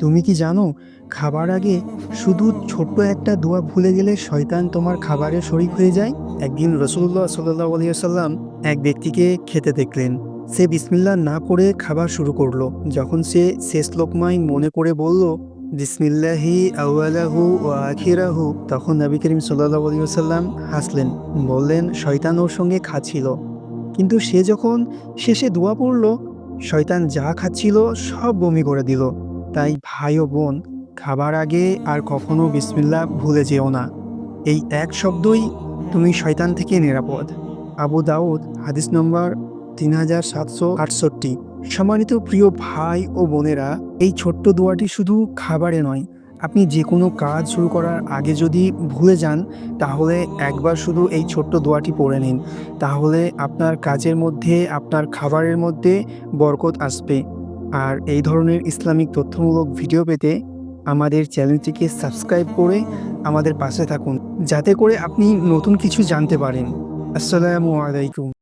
তুমি কি জানো, খাবার আগে শুধু ছোট্ট একটা দোয়া ভুলে গেলে শয়তান তোমার খাবারের শরিক হয়ে যায়? একদিন রসুল্লাহ সাল্লাহ আলিয়াল্লাম এক ব্যক্তিকে খেতে দেখলেন। সে বিসমিল্লাহ না করে খাবার শুরু করল। যখন সে শেষ লোকমাই মনে করে বলল, বিসমিল্লাহি আউআলাহু ও আখিরাহু, তখন নবী করিম সাল্লাহ আলিয়াল্লাম হাসলেন, বললেন, শয়তান ওর সঙ্গে খাচ্ছিল। কিন্তু সে যখন শেষে দোয়া পড়ল, শয়তান যা খাচ্ছিল সব বমি করে দিল। তাই ভাই ও বোন, খাবার আগে আর কখনো বিসমিল্লা ভুলে যেও না। এই এক শব্দই তুমি শয়তান থেকে নিরাপদ। আবু দাউদ, হাদিস নম্বর তিন হাজার সাতশো আটষট্টি। সম্মানিত প্রিয় ভাই ও বোনেরা, এই ছোট্ট দোয়াটি শুধু খাবারে নয়, আপনি যে কোনো কাজ শুরু করার আগে যদি ভুলে যান, তাহলে একবার শুধু এই ছোট্ট দোয়াটি পড়ে নিন। তাহলে আপনার কাজের মধ্যে, আপনার খাবারের মধ্যে বরকত আসবে। আর এই ধরনের ইসলামিক তথ্যমূলক ভিডিও পেতে আমাদের চ্যানেলটিকে সাবস্ক্রাইব করে আমাদের পাশে থাকুন, যাতে করে আপনি নতুন কিছু জানতে পারেন। আসসালামু আলাইকুম।